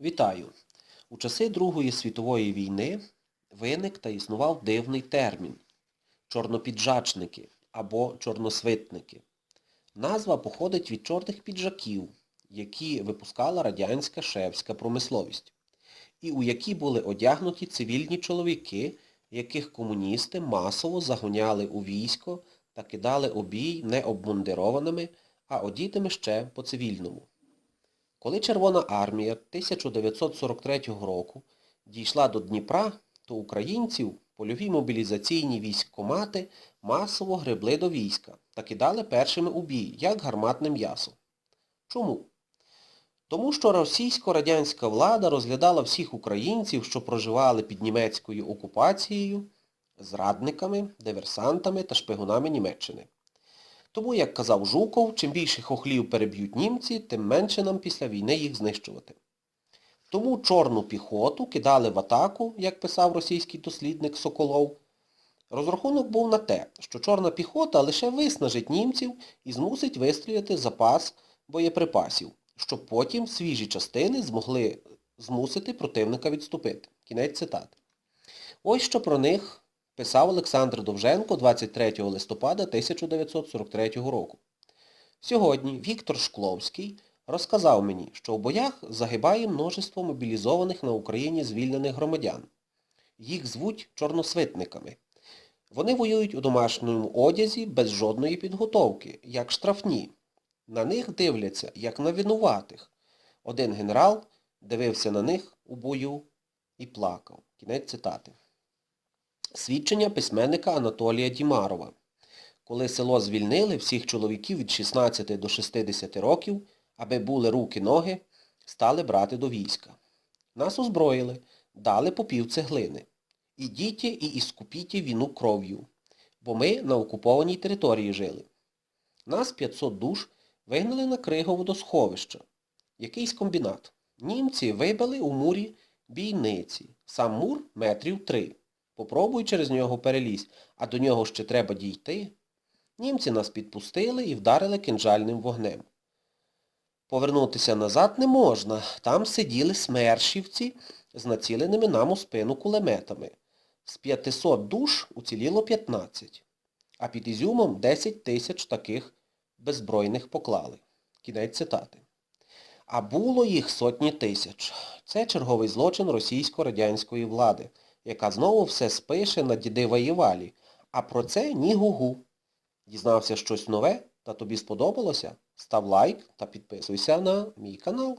Вітаю! У часи Другої світової війни виник та існував дивний термін – чорнопіджачники або чорносвитники. Назва походить від чорних піджаків, які випускала радянська шефська промисловість, і у які були одягнуті цивільні чоловіки, яких комуністи масово загоняли у військо та кидали обій не обмундированими, а одітими ще по-цивільному. Коли Червона армія 1943 року дійшла до Дніпра, то українців польові мобілізаційні військкомати масово гребли до війська та кидали першими у бій, як гарматне м'ясо. Чому? Тому що російсько-радянська влада розглядала всіх українців, що проживали під німецькою окупацією, зрадниками, диверсантами та шпигунами Німеччини. Тому, як казав Жуков, чим більше хохлів переб'ють німці, тим менше нам після війни їх знищувати. Тому чорну піхоту кидали в атаку, як писав російський дослідник Соколов. Розрахунок був на те, що чорна піхота лише виснажить німців і змусить вистріляти запас боєприпасів, щоб потім свіжі частини змогли змусити противника відступити. Кінець цитати. Ось що про них писав Олександр Довженко 23 листопада 1943 року. Сьогодні Віктор Шкловський розказав мені, що в боях загибає множество мобілізованих на Україні звільнених громадян. Їх звуть чорносвитниками. Вони воюють у домашньому одязі без жодної підготовки, як штрафні. На них дивляться, як на винуватих. Один генерал дивився на них у бою і плакав. Кінець цитати. Свідчення письменника Анатолія Дімарова. Коли село звільнили, всіх чоловіків від 16 до 60 років, аби були руки-ноги, стали брати до війська. Нас озброїли, дали по пів цеглини. Ідіть і іскупіть війну кров'ю, бо ми на окупованій території жили. Нас 500 душ вигнали на Кригово водосховища. Якийсь комбінат. Німці вибили у мурі бійниці. Сам мур метрів три. Попробуй через нього перелізь, а до нього ще треба дійти. Німці нас підпустили і вдарили кинджальним вогнем. Повернутися назад не можна. Там сиділи смершівці з націленими нам у спину кулеметами. З 500 душ уціліло 15, а під Ізюмом 10 тисяч таких беззбройних поклали. Кінець цитати. А було їх сотні тисяч. Це черговий злочин російсько-радянської влади, яка знову все спише на діди воєвалі, а про це ні гугу. Дізнався щось нове та тобі сподобалося? Став лайк та підписуйся на мій канал.